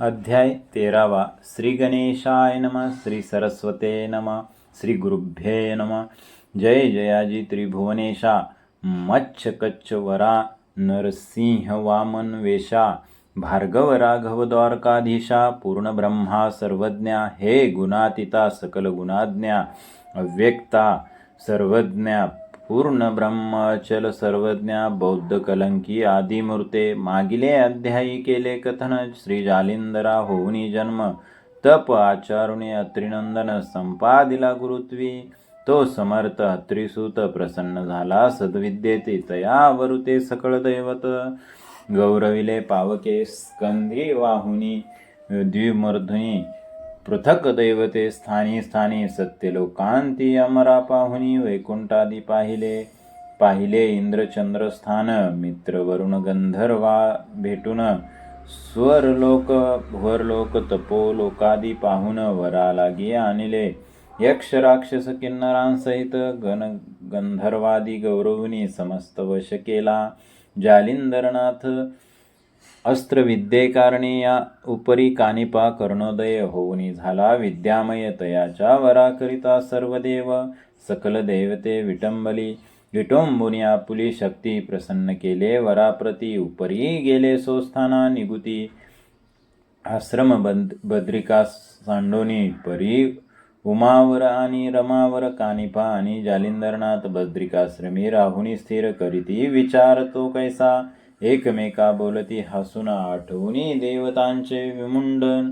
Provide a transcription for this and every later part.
अध्याय तेरावा. श्री गणेशाय नम श्री सरस्वते नम श्री गुरुभ्ये नम. जय जयाजी त्रिभुवनेशा मच्छ कच्छ वरा नरसिंह वामन वेशा भार्गव राघव द्वारकाधीशा पूर्ण ब्रह्मा सर्वज्ञा हे गुणातीता सकल गुणाज्ञा अव्यक्ता सर्वज्ञा पूर्ण ब्रह्मचल सर्वज्ञा बौद्ध कलंकी आदिमूर्ते मागिले अध्यायी केले कथन श्री जालिंदरा होऊनी जन्म तप आचारुणे अत्रिनंदन संपादिला गुरुत्वी तो समर्थ अत्रिसूत प्रसन्न झाला सद्विद्येते तया वरुते सकळ दैवत गौरविले पावके स्कंधी वाहुनी द्विमर्धुनी पृथक दैवते स्थानी स्थानी सत्यलोकांती अमरा पाहुनी वैकुंठादी पाहिले। पाहिले इंद्रचंद्र स्थान मित्र वरुण गंधर्वा भेटून स्वरलोक भुवरलोक तपोलोकादी पाहून वरा लागी आणले। यक्ष राक्षस किन्नरांसहित गण गंधर्वादी गौरवनी समस्त वश केला। जालिंदरनाथ अस्त्रविद्येकारणी या उपरी कानिपा कर्णोदय होऊनी झाला विद्यामय तयाच्या वराकरिता सर्व देव सकल देवते विटंबली विटोंबुनी आपुली शक्ती प्रसन्न केले वराप्रती उपरी गेले सोस्थाना निगुती आश्रम बद बद्रिका सांडोनी परी उमावर आणि रमावर कानिपा आणि जालिंदरनाथ बद्रिकाश्रमी राहुनी स्थिर करीती विचार तो कैसा एकमेका बोलती हसून आठवणी देवतांचे विमुंडन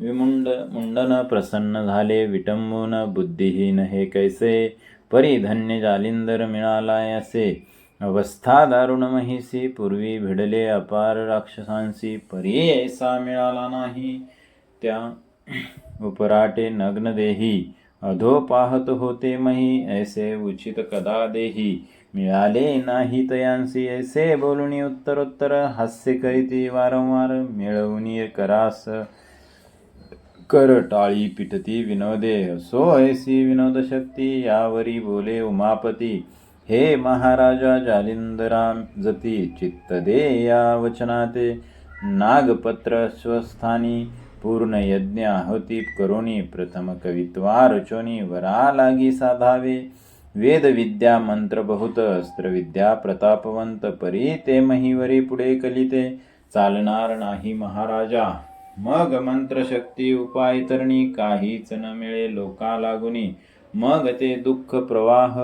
विमुंड मुंडन प्रसन्न झाले विटंबून बुद्धिहीन हे कैसे? परिधन्य जालिंदर मिळालाय असे. अवस्था दारुण महिसी पूर्वी भिडले अपार राक्षसांशी परी ऐसा मिळाला नाही. त्या उपराटे नग्न देही अधो पाहत होते मही ऐसे उचित कदा देही. मिळाले नाही तयांसी ऐसे बोलुनी उत्तरोत्तर हास्य करीती वारंवार मिळवणी करास कर टाळी पिटती विनोदे सो ऐसी विनोद शक्ती यावरी बोले उमापती. हे महाराजा जालिंदराम जती चित्त दे या वचनाते नागपत्र स्वस्थानी पूर्ण यज्ञ आहुती करोनी प्रथम कवित्वा रचोनी वरा लागी साधावे वेदविद्या मंत्र बहुत अस्त्रविद्या प्रतापवंत परी ते महिवरी पुढे कलिते. चालणार नाही महाराजा. मग मंत्रशक्ती उपाय तरणी काहीच न मिळे लोका लागुनी. मग ते दुःख प्रवाह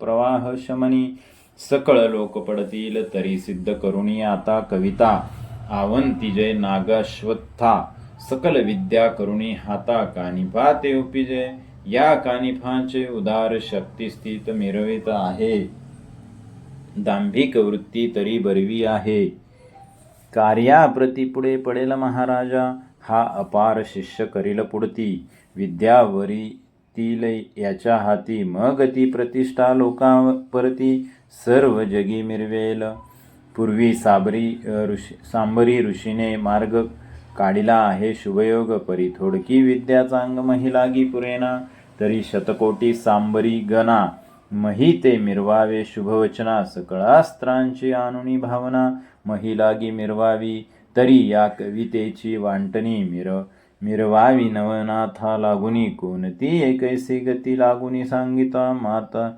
प्रवाह शमनी. सकळ लोक पडतील तरी सिद्ध करुणी आता कविता. आवंती जय नागाश्वत्था. सकल विद्या करुणी हाता कानिपा ते उपीजय या कानिफांचे उदार शक्ती स्थित मिरवित आहे. दांभिक वृत्ती तरी बरवी आहे. कार्याप्रती पुढे पडेल महाराजा हा अपार शिष्य करील पुढती. विद्यावरी तील याच्या हाती मग ती प्रतिष्ठा लोकांपरती सर्व जगी मिरवेल. पूर्वी साबरी ऋषी सांबरी ऋषीने मार्ग काढिला आहे शुभयोग परी थोडकी विद्या चांग महिलागी पुरेना तरी शतकोटी सांबरी गणा. मही ते मिरवावे शुभवचना सकळास्त्रांची आणुनी भावना. महिलागी मिरवावी तरी या कवितेची वांटणी मिर मिरवावी नवनाथा लागुनी. कोणती एकैसी गती लागुनी सांगिता माता?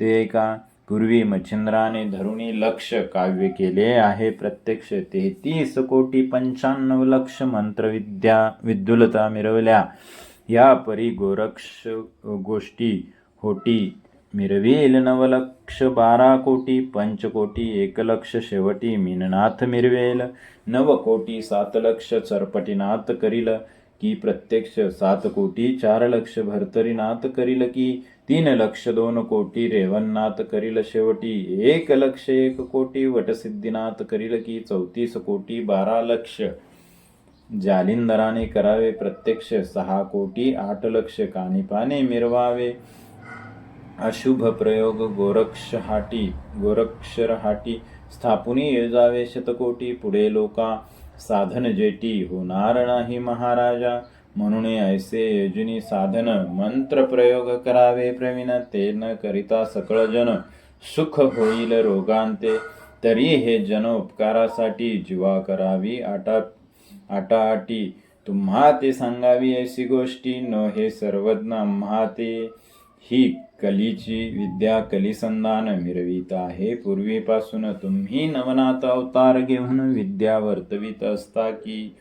ते एका पूर्वी मच्छिंद्राने धरुणी लक्ष काव्य केले आहे. प्रत्यक्ष तेहतीस कोटी पंच्याण्णव लक्ष मंत्रविद्या विद्युलता मिरवल्या. या परी गोरक्ष गोष्टी होटी मिरवील नवलक्ष बारा कोटी पंचकोटी एकलक्ष शेवटी मीननाथ मिरवेल. नव कोटी सात लक्ष चरपटीनाथ करील की प्रत्यक्ष सात कोटी चार लक्ष भरतरीनाथ करील की तीन लक्ष दोन कोटी रेवन्नाथ करील शेवटी. एक लक्ष एक कोटी वटसिद्धीनाथ करील की चौतीस कोटी बारा लक्ष. जालिंदराने करावे प्रत्यक्ष सहा कोटी आठ लक्ष कानिपाने मिरवावे. अशुभ प्रयोग गोरक्ष हाटी गोरक्षर हाटी. स्थापुनी योजावे शतकोटी पुढे लोका. साधन जेटी होणार नाही महाराजा. म्हणून ऐसे योजनी साधन मंत्र प्रयोग करावे प्रवीण ते न करिता सकळ जन सुख होईल रोगांते तरी हे जन उपकारासाठी जीवा करावी आटा आटाआटी. तुम्हा ते सांगावी ऐसी गोष्टी न हे सर्वज्ञ आम्हा ते. ही कलीची विद्या कलिसंधान मिरवीत आहे. पूर्वीपासून तुम्ही नवनाथ अवतार घेऊन विद्या वर्तवित असता की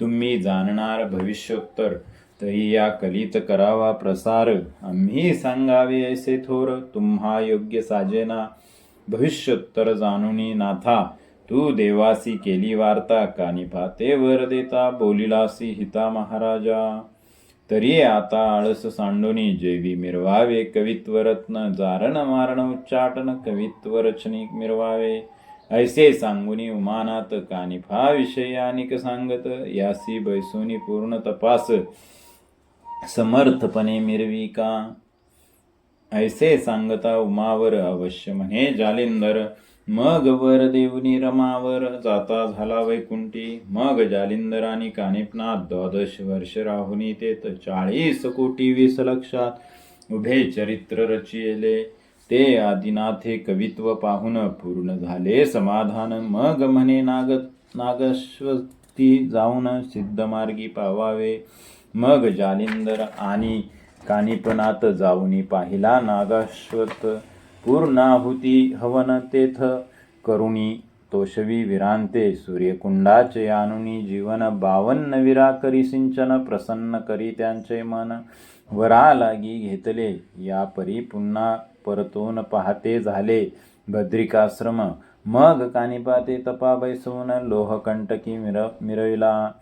तुम्ही जाणणार भविष्योत्तर. तरी या कलित करावा प्रसार. आम्ही सांगावे ऐसे थोर तुम्हा योग्य साजेना. भविष्योत्तर जाणुनी नाथा. तू देवासी केली वार्ता कानिपा ते वर देता बोलिलासी हिता महाराजा. तरी आता आळस सांडोनी जेवी मिरवावे कवित्व रत्न. जारण मारण उच्चाटन कवित्व रचनी मिरवावे. ऐसे सांगुनी उमानात कानिफा विषय अनिक सांगत यासी बैसोनी पूर्ण तपास समर्थपणे मिरवी का? ऐसे सांगता उमावर अवश्य म्हणे जालिंदर मग वर देवनी रमावर जाता झाला वैकुंठी मग जालिंदरानी कानिपनाथ द्वादश वर्ष राहुनी तेत चाळीस कोटी वीस लक्षात उभे चरित्र रचिले ते आदिनाथे कवित्व पाहून पूर्ण झाले. समाधान मग म्हणे नाग नागस्वती जाऊन सिद्धमार्गी पावावे. मग जालिंदर आणि कानिपनात जाऊनी पाहिला. नागाश्वत पूर्णाहुती हवन तेथ करुणी तोषवी विरांते. सूर्यकुंडाचे आनुनी जीवन बावन्न विरा करी सिंचन प्रसन्न करी त्यांचे मन. वरा लागी घेतले. या परी पुन्हा परतून पाहते झाले बद्रिकाश्रम. मग कानिपाते तपा बैसवून लोहकंटकी मिर मिरविला.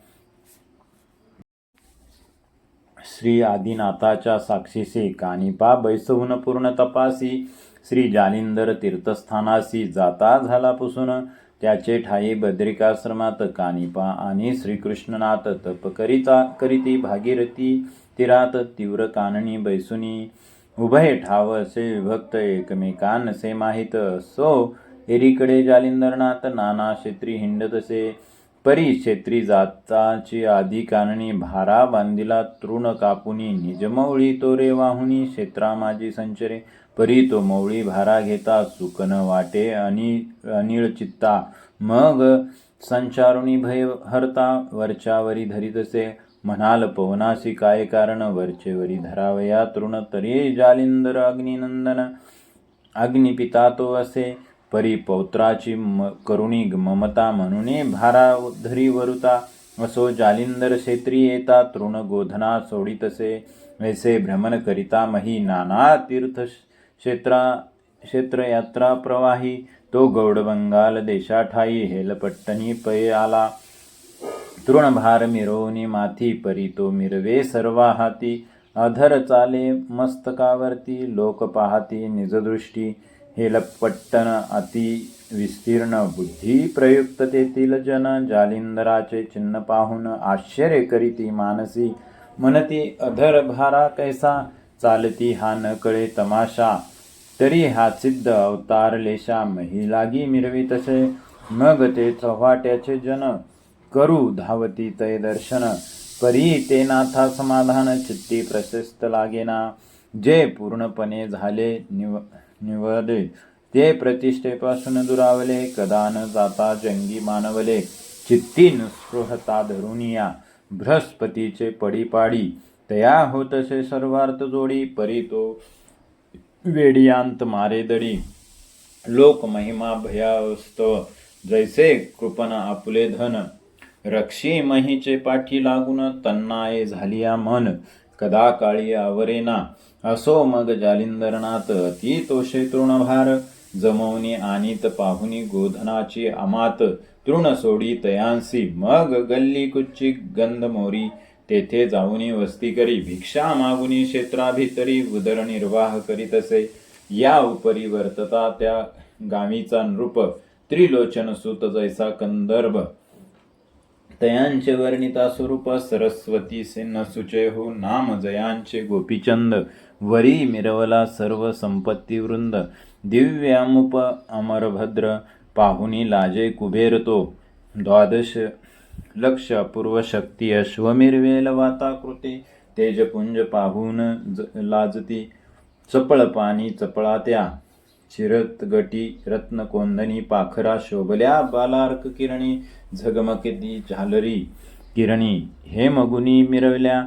श्री आदिनाथाच्या साक्षीसी कानिपा बैसवून पूर्ण तपासी. श्री जालिंदर तीर्थस्थानासी जाता झाला पुसून. त्याचे ठाई बद्रिकाश्रमात कानिपा आणि श्रीकृष्णनाथ तप करिता करीती भागीरथी तीरात तीव्र काननी बैसुनी. उभय ठाव असे विभक्त एकमेकांसे माहीत सो एरीकडे जालिंदरनाथ नाना क्षेत्री हिंडतसे परी क्षेत्री जाताची आधी कानणी भारा बांधिला तृण कापुनी निजमौळी तोरे वाहुनी क्षेत्रा माझी संचरे. परी तो मौळी भारा घेता सुकन वाटे अनि अनिळ चित्ता. मग संचारुणी भय हरता वरच्यावरी धरितसे म्हणाल पवनासी काय कारण? वरचेवरी धरावया तृण तरी जालिंदर अग्निनंदन. अग्निपिता तो असे परी पौत्राची म करुणी ममता म्हणूने भारा धरी वरुता. असो जालिंदर क्षेत्री येता तृण गोधना सोडितसे. ऐसे भ्रमण करिता मही नाना तीर्थ क्षेत्रा क्षेत्रयात्रा प्रवाही. तो गौडबंगाल देशाठाई हेलपट्टणी पय आला. तृणभार मिरवणी माथी परी तो मिरवे सर्वा हाती अधर चाले मस्तकावरती लोक पाहती निजदृष्टी। हे लपट्टन अति विस्तीर्ण बुद्धी प्रयुक्त तेथील जन जालिंदराचे चिन्ह पाहून आश्चर्य करीती मानसी। म्हणती अधर भारा कैसा? चालती हा न कळे तमाशा। तरी हा सिद्ध अवतार लेशा महिलागी मिरवी तसे। मग ते चव्हाट्याचे जन। करू धावती तय दर्शन परी ते नाथा समाधान चित्ती प्रशस्त लागेना. जे पूर्णपणे झाले निव निवडले ते प्रतिष्ठेपासून दुरावले कदा न जाता जंगी मानवले. चित्ती निस्पृहता धरुनिया बृहस्पतीचे पडीपाडी. तया होतसे सर्वार्थ जोडी परी तो वेडियांत मारे दडी. लोक महिमा भयावस्त जैसे कृपण आपुले धन. रक्षे महीचे पाठी लागून तन्नाये झालिया मन कदा काळी आवरेना असो मग जालिंदरनाथ ती तोषे तृणभार जमवणी आणीत पाहुनी गोधनाची अमात. तृण सोडी तयांसी मग गल्ली कुच्ची गंध मोरी. तेथे जाऊनी वस्ती करी भिक्षा मागुनी क्षेत्राभितरी उदरनिर्वाह करीतसे या उपरी वर्तता त्या गावीचा नृप. त्रिलोचन सुत जैसा कंदर्भ. तयांचे वर्णिता स्वरूप सरस्वती से न सुचय हो नाम जयांचे गोपीचंद. वरी मिरवला सर्व संपत्ती वृंद. दिव्यामुप अमरभद्र पाहुनी लाजे कुबेर तो. द्वादश लक्ष अपूर्व शक्ती अश्वमिरवेल वाताकृती. तेजपुंज पाहून ज- लाजती. चपळ पाणी चपळा त्या चिरतगटी रत्नकोंदणी पाखरा शोभल्या बालार्क किरणी. झगमकती झालरी किरणी हे मगुनी मिरवल्या.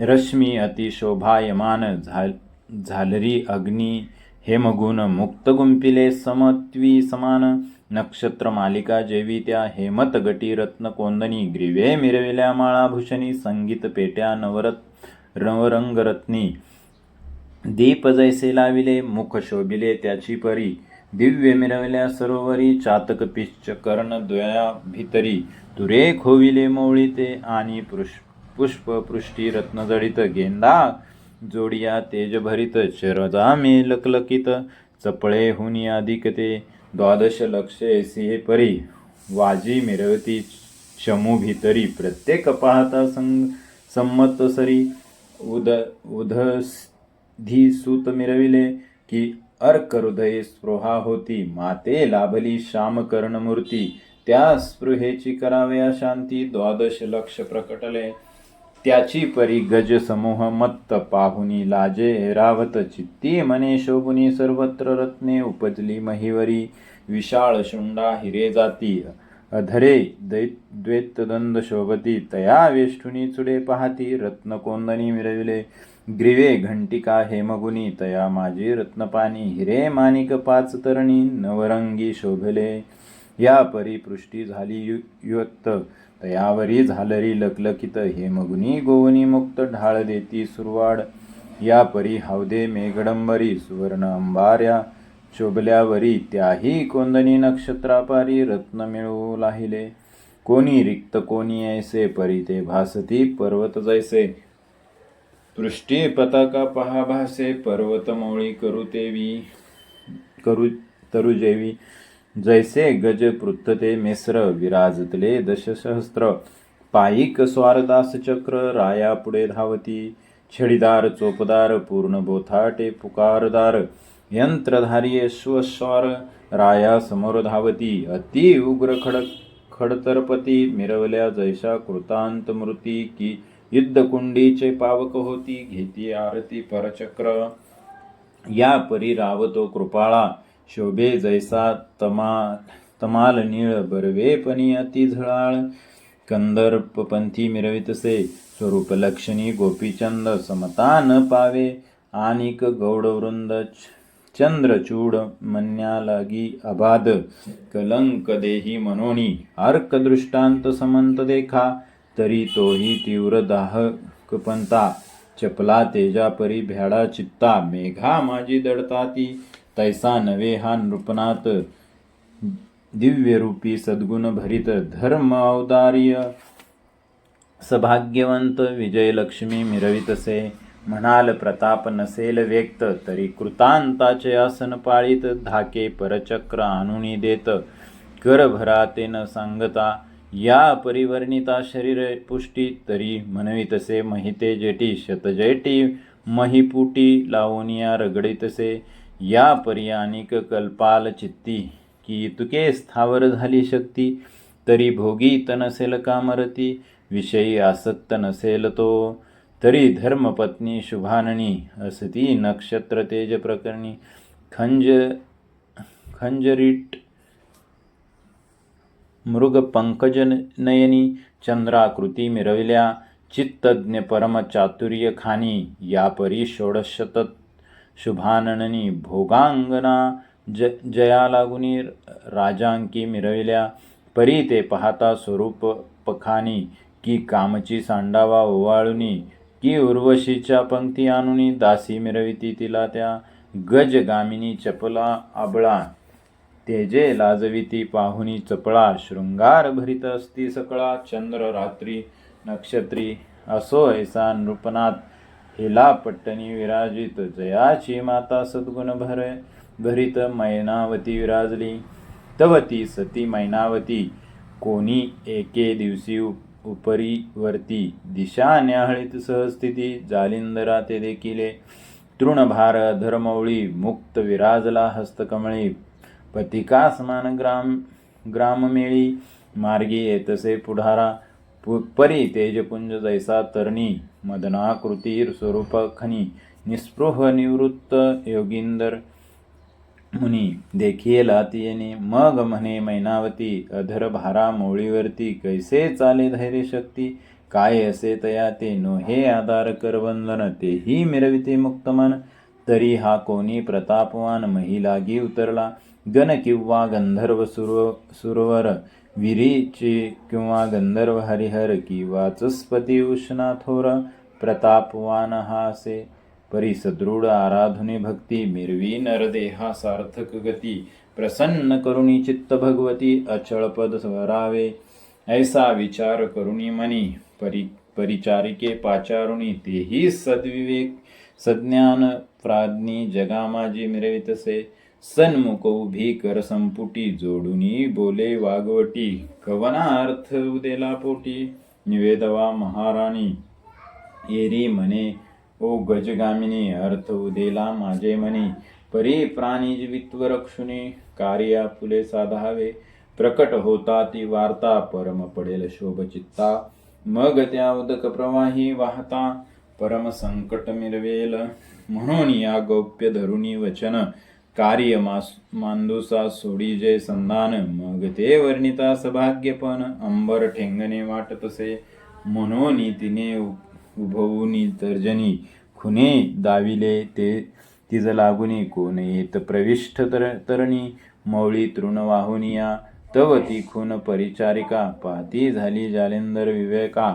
रश्मी अतिशोभायमान झाल झालरी अग्नी हेमगुण मुक्त गुंपिले समत्वी समान. नक्षत्र मालिका जेवी त्या हेमत गटी रत्न कोंदनी ग्रीवे मिरविल्या माळाभूषणी संगीत पेट्या नवरत नवरंगरत्नी. दीप जैसे लाविले मुख शोभिले त्याची परी. दिव्य मिरवल्या सरोवरी चातक पिश्च कर्ण द्वया भितरी तुरे खोविले मौळीते आणि पुष्प पुष्प पृष्टी रत्नजडित गेंदा जोडिया तेजभरित शरजा मे लकलकित चपळे हुनी अधिक ते द्वादश लक्षे सिंहे परी वाजी मिरवती चमू भितरी प्रत्येक पाहता संग संमत सरी उद उधधी सूत मिरविले की अर्क हृदये स्पृहा होती माते लाभली श्याम मूर्ती. त्या स्पृहेची करावया शांती द्वादश लक्ष प्रकटले. त्याची परी गज समूह मत्त पाहुनी लाजे रावत चित्ती मने शोभुनी सर्वत्र रत्ने उपजली महिवरी. विशाळ शुंडा हिरे जाती अधरे दै द्वैतदंद शोभती तया वेष्ठुनी चुडे पाहती रत्नकोंदणी मिरविले. ग्रीवे घंटिका हेमगुनी तया माझी रत्नपानी हिरे माणिक पाच तरणी नवरंगी शोभले. या परी पृष्टी झाली यु युक्त तयावरी झालरी लकलकित हेमगुनी गोवनी मुक्त ढाळ देती सुरवाड. या परी हावदे मेघडंबरी सुवर्ण अंबाऱ्या शोभल्यावरी त्याही कोंदणी नक्षत्रापारी रत्न मिळवू लाहिले. कोणी रिक्त कोणी ऐसे परी ते भासती पर्वत जैसे. पृष्ठी पताका पहा भासे पर्वत मोळी करू तेवी करू तरुजेवी। जैसे गज पृथ्थते मिस्र विराजतले दशसहस्त्र पायिक स्वारदास चक्र राया पुढे धावती। छडीदार चोपदार पूर्ण बोथाटे पुकारदार। यंत्रधारी स्वस्वार राया समोर धावती। अति उग्र खड खडतरपती मिरवल्या जैशा कृतांत मृती की युद्धकुंडीचे पावक होती घेती आरती परचक्र. या परी रावतो कृपाळा शोभे जैसा तमा तमाल नीळ बरवेपणी अति झळाळ. कंदर्पपंथी मिरवितसे स्वरूप लक्षणी गोपीचंद समता न पावे. आनिक गौडवृंद चंद्रचूड मन्यालागी अबाध. कलंक देही मनोनी अर्क दृष्टांत समंत देखा. तरी तोही तीव्र दाहकपंता चपला तेजापरी भ्याडा चित्ता. मेघा माझी दडताती. तैसा नवे हा नृपनाथ. दिव्यरूपी सद्गुण भरित. धर्म औदार्य. सभाग्यवंत विजयलक्ष्मी मिरवितसे म्हणाल प्रताप नसेल व्यक्त. तरी कृतांताचे आसन पाळीत. धाके परचक्र आणून देत. कर भराते न सांगता. या परिवर्णिता शरीर पुष्टी तरी म्हणवितसे महिते जेटी शतजेटी महिपुटी लावूनिया रगडितसे या पर्यानिक कल्पाल चित्ती की तुके स्थावर झाली शक्ती तरी भोगीत नसेल कामरती विषयी आसक्त नसेल तो. तरी धर्मपत्नी शुभाननी असती नक्षत्र तेज प्रकरणी. खंज खंजरीट मृग पंकज नयनी चंद्राकृती मिरविल्या चित्तज्ञ परमचातुर्य खानी या परी षोडशत शुभाननी भोगांगना ज जया लागुनी राजांकी मिरविल्या परी ते पाहता स्वरूप पखानी की कामची सांडावा ओवाळुनी की उर्वशीच्या पंक्ती आणुनी दासी मिरविती तिला त्या गजगामिनी चपला आबळा तेजे लाजविती पाहुनी चपळा शृंगार भरित असती सकळा चंद्र रात्री नक्षत्री असो ऐसा नृपनाथ. हिला पट्टणी विराजित जयाची माता सद्गुण भर भरित मैनावती विराजली. तवती सती मैनावती कोणी एके दिवशी उपरी वरती दिशा न्याहळीत सहस्थिती जालिंदरा ते देखिले. तृणभार धर्मवळी मुक्त विराजला हस्तकमळी. पतिका समान ग्राम ग्राममेळी मार्गी येतसे पुढारा पु- परी तेजपुंज जैसा तरणी मदनाकृती स्वरूप खनी निस्पृह निवृत्त योगिंदर मुनी देखिये लातीयने मग म्हणे मैनावती अधर भारा मोळीवरती कैसे चाले धैर्य शक्ती काय असे तया ते नो हे आधार करबंधन तेही मिरविते मुक्तमन तरी हा कोणी प्रतापवान महिलागी उतरला गण किंवा गंधर्व सुर सुरवर विरीचे किंवा गंधर्व हरिहर किंवा चस्पती उष्णा थोर प्रतापवान हा असे परी सदृढ आराधुनी भक्ती मिरवी नरदेहा सार्थक गती प्रसन्न करुणी चित्त भगवती अचळ पद स्वरावे ऐसा विचार करुणी मनी परि परिचारिके पाचारुणी तेही सद्विवेक सज्ञान प्राज्ञी जगामाजी मिरवितसे सन्मुख उभी कर संपुटी जोडुनी बोले वागवटी कवना अर्थ उदेला पोटी निवेदवा महाराणी. एरी म्हणे ओ गजगामिनी अर्थ उदेला माझे म्हणे. परी प्राणी जीवित्व रक्षुनी कार्या फुले साधावे. प्रकट होता ती वार्ता परम पडेल शोभचित्ता मग त्या उदक प्रवाही वाहता परम संकट मिरवेल. म्हणून या गौप्य धरुणी वचन कार्य मास मांदुसा सोडी जे संधान मग ते वर्णिता सभाग्यपण. अंबर ठेंगणे वाटतसे म्हणून तिने उभवूनी तर्जनी. खुने दाविले ते तिज लागुनी कोण येत प्रविष्ट तर तरणी. मौळी तृण वाहुनिया तव ती खून परिचारिका. पाती झाली जालेंदर विवेका.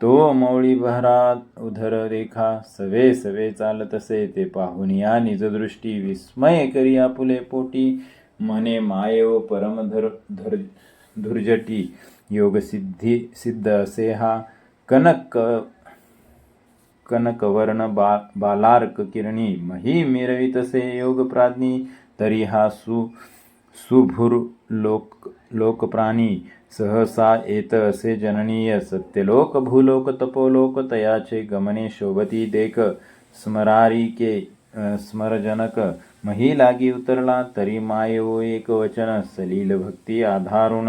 तो अमौळी भरा उधर रेखा सवे सवे चालत असे ते पाहून या निजदृष्टी विस्मय करी आपुले पोटी. मने माये व परम धर धर धुर्जटी योगसिद्धी सिद्ध असे हा. कनक कनकवर्ण बा बालार्क किरणी. मही मिरवितसे योग प्राज्ञी. तरी हा सु सुभुर लोक लोकप्राणी. सहसा येत असे जननीय सत्यलोक भूलोक तपोलोक तयाचे गमने शोभती देख स्मरारिके स्मरजनक मही लागी उतरला तरी माय ओ एक वचन सलील भक्ती आधारुण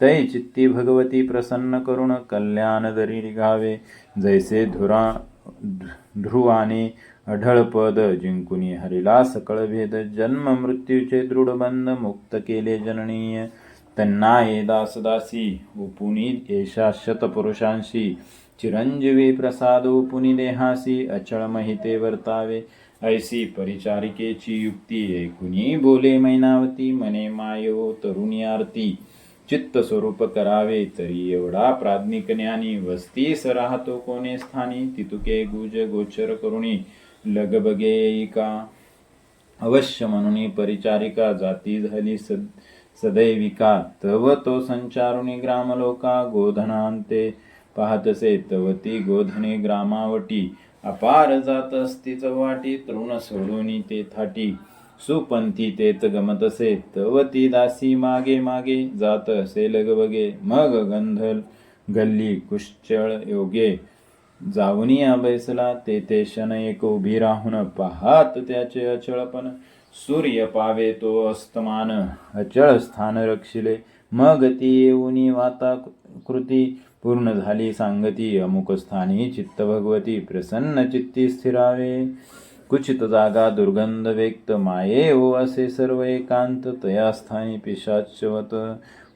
तै चित्ती भगवती प्रसन्न करुण कल्याण दरी निघावे जैसे धुरा ध्रुवाने अढळ पद जिंकुनी हरिला सकळ भेद जन्म मृत्यूचे दृढबंध मुक्त केले जननीय त्यांना ये दासदासी उपुनी येशा शतपुरुषांशी. चिरंजीवी प्रसाद उपुनी देहासी अचळ महिते वर्तावे. ऐसी परिचारिकेची युक्ती ऐकुनी बोले मैनावती मने मायो तरुणी आरती. चित्त स्वरूप करावे तरी एवढा प्राज्ञिक ज्ञानी. वस्तीस राहतो कोणे स्थानी तितुके गुज गोचर करुणी. लगबगे का अवश्य म्हणून परिचारिका जाती झाली सद सदैविका तव तो संचारुणी ग्रामलोका गोधनांते पाहतसे तव ती गोधने ग्रामावटी। अपार जात असतीच वाटी तृण सोडून ते थाटी। सुपंथी तेत गमतसे तव ती दासी मागे मागे। जात असे लगबगे मग गंधल गल्ली कुश्चळ योगे। जाऊनी बैसला तेथे ते शन एक उभी राहून पाहात त्याचे अचळपण। सूर्य पावे तो अस्तमान अचळ स्थान रक्षिले मग ती येऊनी वाता कृती पूर्ण झाली सांगती अमुक स्थानी चित्त भगवती प्रसन्न चित्ती स्थिरावे कुचित जागा दुर्गंध व्यक्त माये ओ असे सर्व एकांत तया स्थानी पिशाचवत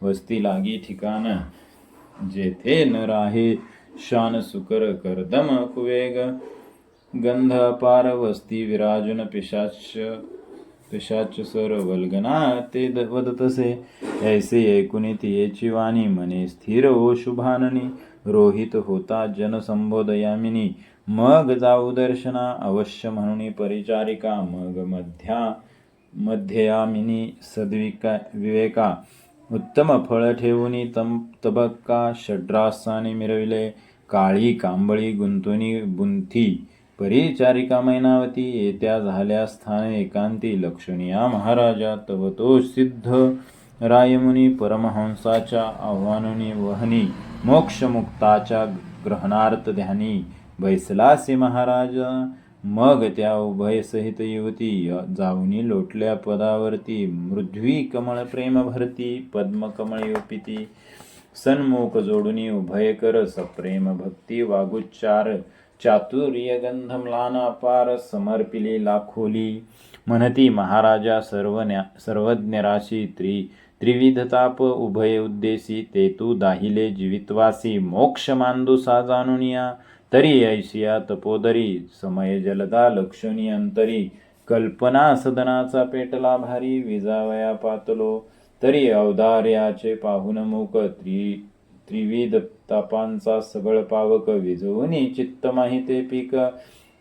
वस्ती लागी ठिकाण जेथे न राहे शान सुकर कर्दम कुवेग गंध पार वस्ती विराजन पिशाच पिशाच सर वल्गना ते द- वदतसे ऐसे ऐकुनी तियेची वाणी मने स्थिर ओ शुभाननी. रोहित होता जन संबोधयामिनी. मग जाऊ दर्शना अवश्य म्हणून परिचारिका. मग मध्या मध्ययामिनी सद्विका विवेका. उत्तम फळ ठेवून तम तबक्का षड्रासाने मिरविले. काळी कांबळी गुंतुनी बुंथी. परिचारिका मैनावती येत्या झाल्या स्थान एकांती लक्षणीया महाराजा तव तो सिद्ध. रायमुनी परमहंसाच्या आव्हानुनी वहनी मोक्षमुक्ताच्या ग्रहणार्थ ध्यानी. बैसलासी महाराज मग त्या उभय सहित युवती जाऊनी लोटल्या पदावरती मृध्वी कमळ प्रेम भरती पद्मकमळ योपिती. सन्मुख जोडुनी उभय कर सप्रेम भक्ती वागुच्चार. चातुर्य गंधम्लाना पार लाखोली म्हणती महाराजा सर्वज्ञ सर्वज्ञराशी त्रि त्रिविधताप उभय उद्देशी ते तू दाहिले जीवितवासी मोक्ष मांदुसा जाणुनिया तरी ऐशिया तपोदरी समय जलदा लक्षणी अंतरी कल्पना सदनाचा पेटला भारी विजावया पातलो। तरी अवधार्याचे पाहुन मुक त्रि त्रिविध तापांचा सबळ पावक विजवून चित्त माहिते पीक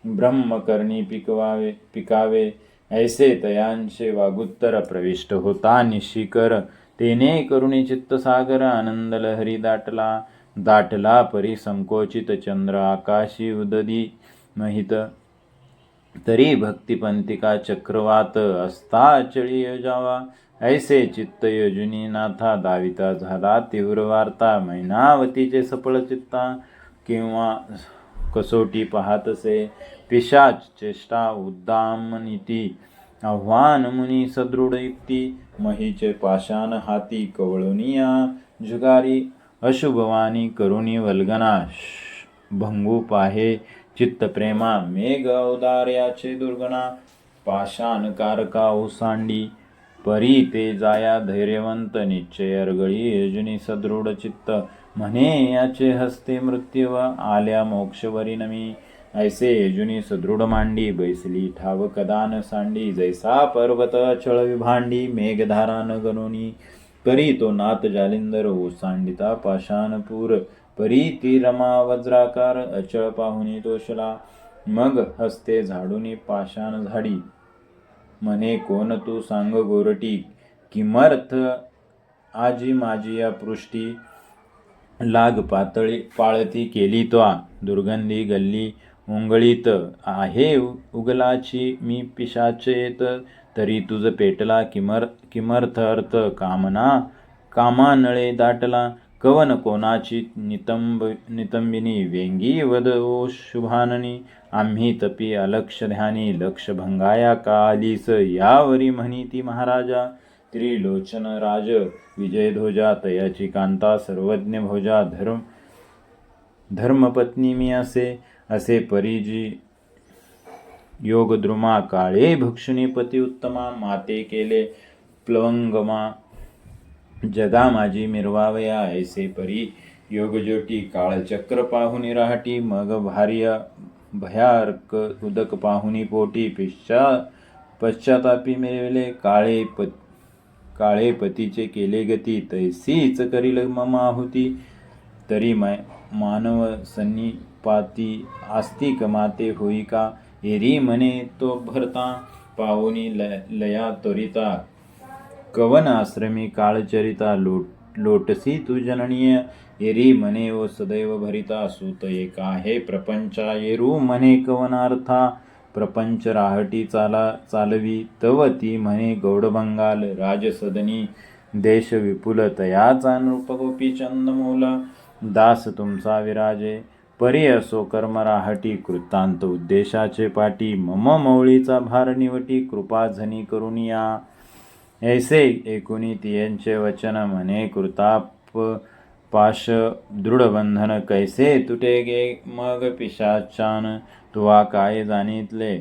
ब्रह्मकर्णी पिकवावे पिकावे. ऐसे तयांचे वागुत्तर प्रविष्ट होता निशिकर तेने करुणी चित्तसागर आनंद लहरी दाटला. दाटला परी संकोचित चंद्र आकाशी उददी महित. तरी भक्तिपंतिका चक्रवात असता चळी जावा. ऐसे चित्त योजुनी नाथा दाविता झाला तीव्र वार्ता मैनावतीचे सफळ चित्ता किंवा कसोटी पाहतसे पिशाच चेष्टा उद्दाम नीती आव्हान मुनी सदृढ युक्ती महीचे पाषाण हाती कवळुनिया जुगारी अशुभवानी करुणी वल्गना श- भंगू पाहे चित्तप्रेमा मेघ औदार्याचे दुर्गणा पाषाण कारका ओसांडी परी ते जाया धैर्यवंत निश्चय अर्गळी यजुनी सदृढ चित्त. म्हणे याचे हस्ते मृत्यू आल्या मोक्षवरी नमी. ऐसे यजुनी सदृढ मांडी बैसली ठाव कदान सांडी. जैसा पर्वत अचळ विभांडी मेघधारा न गणोनी. परी तो नात जालिंदर ओसांडिता पाषाणपूर परी. ती रमा वज्राकार अचळ पाहुनी तोषला मग हस्ते झाडूनी पाषाण झाडी. म्हणे कोण तू सांग गोरटी? किमर्थ आजी माझी या पृष्टी? लाग पातळी पाळती केली त्वा. दुर्गंधी गल्ली उंगळीत आहे उगलाची मी पिशाचेत. तरी तुझ पेटला किमर किमर्थ अर्थ कामना. कामानळे दाटला कवन कोणाची नितंब नितंबिनी व्यंगी वद शुभाननी आम्ही तपी अलक्ष ध्यानी लक्ष भंगाया कालीस यावरी म्हणी ती महाराजा त्रिलोचन राज विजयध्वजा तयाची कांता सर्वज्ञ भोजा धर्म धर्मपत्नी मी असे असे परिजी योगद्रुमा काळे भक्षुनी पती उत्तमा माते केले प्लवंगमा जगा माझी मिरवावया ऐसे परी योगज्योटी काळचक्र पाहुनी राहटी मग भार्य भयार्क उदक पाहुनी पोटी पिश्चा पश्चातापी मिळविले काळे प काळे पतीचे केले गती तैसीच करील मम आहुती तरी मै मानव सन्निपाती आस्तिक माते होई का? एरी म्हणे तो भरता पाहुनी ल लया त्वरिता कवन आश्रमी काळचरिता लोट लोटसी तू जननीय एरी मने व सदैव भरिता सुत एका हे प्रपंचा येरू मने कवनार्था प्रपंच राहटी चाला चालवी तव ती म्हणे गौडबंगाल राजसदनी देश विपुल तयाचा नृपगोपी चंदमूल दास तुमचा विराजे परी असो कर्म राहटी कृतांत उद्देशाचे पाटी मम मौळीचा भार निवटी कृपा झनी करुनिया ऐसे एकुणी वचन म्हणे कृताप पाश दृढबंधन कैसे तुटे गे मग पिशाचान? तुवा काय जाणितले?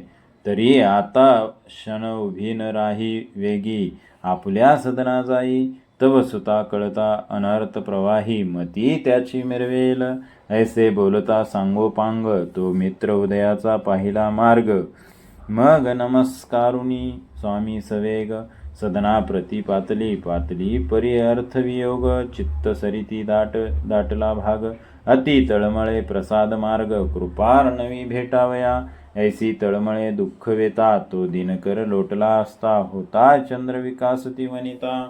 तरी आता क्षण उभी न राही वेगी आपल्या सदना जाई तव सुता कळता अनर्थ प्रवाही मती त्याची मिरवेल. ऐसे बोलता सांगोपांग तो मित्र उदयाचा पाहिला मार्ग. मग नमस्कारुनी स्वामी सवेग सदना प्रति पातली पातली परी अर्थवियोग चित्त सरिती दाट दाटला भाग अति तळमळे प्रसाद मार्ग कृपार नवी भेटावया ऐसी तळमळे दुःख वेता तो दिनकर लोटला असता होता चंद्र विकासती वनिता.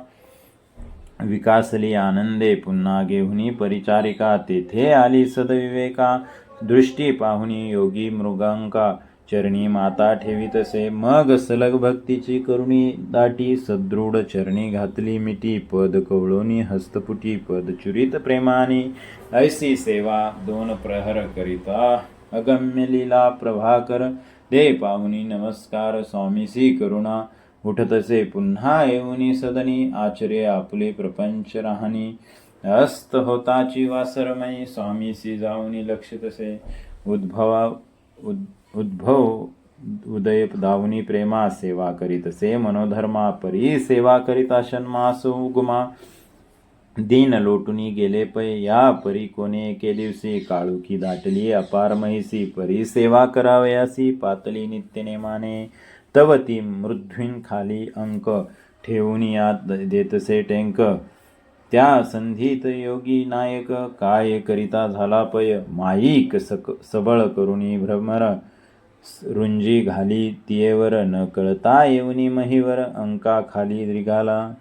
विकासली आनंदे पुन्हा घेऊनी परिचारिका तेथे आली सदविवेका दृष्टी पाहुनी योगी मृगांका चरणी माता ठेवी तसे. मग सलग भक्तीची करुणी दाटी. सदृढ चरणी घातली मिठी. पद कवळोनी हस्तपुटी. पद चुरित प्रेमानी. ऐसी सेवा दोन प्रहर करिता. अगम्य लीला प्रभाकर. दे पाहुनी नमस्कार. स्वामीसी करुणा. उठतसे पुन्हा येऊनी सदनी. आचर्य आपले प्रपंच राहणी अस्त होताची वासरमयी स्वामीसी जाऊनी लक्षितसे उद्भवा उद उद्भव उदय दावनी प्रेमा सेवा करीतसे मनोधर्मा परी सेवा करीता षण्मास उगमा दीन लोटुनी गेले पै या परी कोणे एके दिवशी काळुकी दाटली अपार महिसी परी सेवा करावयासी पातली नित्यनेमाने तव ती मृद्वीन खाली अंक ठेवून यात देतसे टेंक। त्या संधीत योगी नायक काय करिता झाला पय माईक सक सबळ करुणी भ्रमर। रुंजी घाली तियेवर न कळता येऊनी महीवर अंका खाली निघाला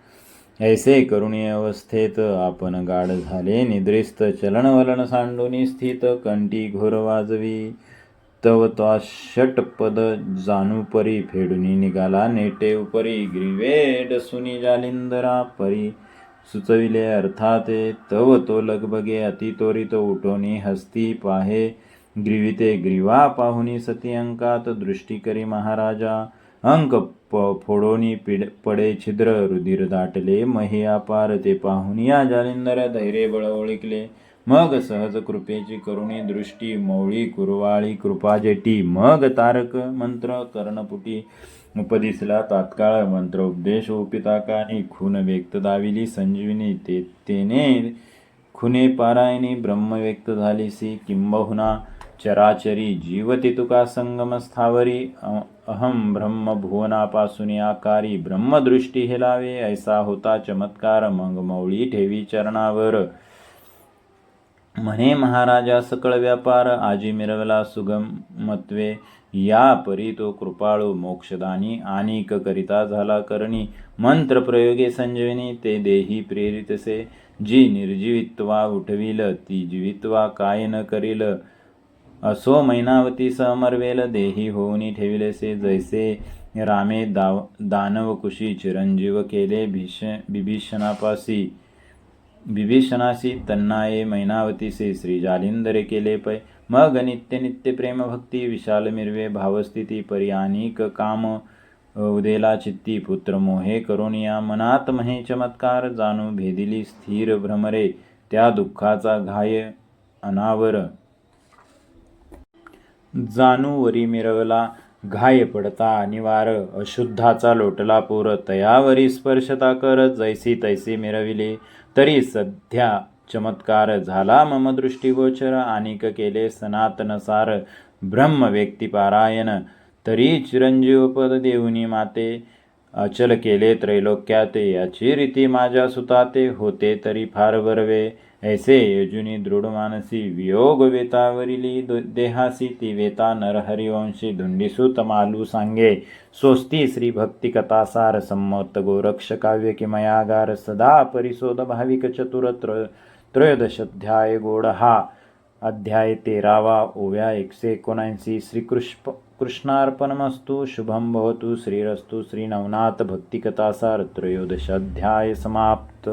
ऐसे करुणी अवस्थेत आपण गाढ झाले निद्रिस्त चलनवलन सांडूनी स्थित कंटी घोर वाजवी. तव त्वा षटपद जाणू परी फेडूनी निघाला नेटे उपरी ग्रीवेड डसुनी जालिंदरा परी सुचविले अर्थाते तव तो लगबगे तो उठोनी हस्ती पाहे. ग्रीविते ग्रीवा पाहुनी सती अंकात दृष्टी करी महाराजा। अंक प फोडोनी पिड पडे छिद्र रुधिर दाटले मही अपार ते पाहुनिया जालिंदर धैर्य बळ ओळखले। मग सहज कृपेची करुणी दृष्टी मौळी कुरवाळी कृपा जेटी मग तारक मंत्र कर्णपुटी उपदिसला तात्काळ मंत्र उपदेश उपिताकानी खून व्यक्त दाविली संजीवनी ते तेने खुने पारायणी ब्रह्म व्यक्त झालीसी किंबहुना चराचरी जीवती तुका संगम स्थावरी अ- अहम ब्रह्म भुवनापासून आकारी ब्रह्मदृष्टी हेलावे ऐसा होता चमत्कार मग मौळी ठेवी चरणावर. म्हणे महाराजा सकळ व्यापार आजी मिरवला सुगमत्वे या परी तो कृपाळू मोक्षदानी आनिक करिता झाला करणी. मंत्र प्रयोगे संजीवनी ते देही प्रेरितसे जी निर्जीवित्वा उठविल ती जीवित्वा काय न करील. असो मैनावती समरवेल देही होऊनी ठेविलेसे जैसे रामे दाव दानव कुशी चिरंजीव केले भीष बिभीषणापासी बिभीषणासी तन्नाये मैनावतीसे श्री जालिंदरे केले पै. मग नित्य नित्य प्रेम भक्ती विशाल मिरवे भावस्थिती परी अनेक काम उदेला चित्ती पुत्र मोहे करोनिया. मनात महे चमत्कार जाणू भेदिली स्थिर भ्रमरे. त्या दुःखाचा घाय अनावर जानुवरी मिरवला घाय पडता अनिवार अशुद्धाचा लोटला पूर तयावरी स्पर्शता कर जैसी तैसी मिरविले. तरी सध्या चमत्कार झाला मम दृष्टीगोचर आणिक केले सनातनसार ब्रह्म व्यक्तिपारायण तरी चिरंजीव पद देऊनी माते अचल केले त्रैलोक्याते याची रीती माझ्या सुताते होते तरी फार बरवे. ऐसे यजुनी दृढ मानसी वियोग वेतावरिली दु- देहासी ती वेता नरहरिवंशी धुंडीसुत मालू सांगे। स्वस्ती श्री भक्ती कथासार संमत गोरक्ष काव्य किमयागार सदा परिशोध भाविक चतुरत्र त्रयोदशाध्याय गोड हा अध्याय तेरावा ओव्या एकशे एकोणऐंशी। श्रीकृष्ण कृष्णार्पणमस्तु शुभम भवतु। श्रीरस्तु श्रीनवनाथ भक्तिकथासार त्रयोदशाध्याय समाप्त।